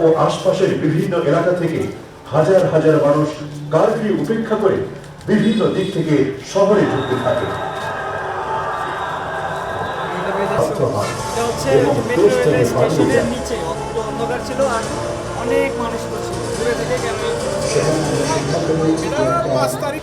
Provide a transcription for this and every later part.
ও আশপাশের বিভিন্ন এলাকা থেকে হাজার হাজার মানুষ কারফিউ উপেক্ষা করে বিভিন্ন দিক থেকে শহরে ঢুকতে থাকে। অনেক মানুষ বসে। দূরে থেকে গেল। পাঁচ তারিখ।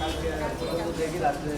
কালকে দেখি রাত্রে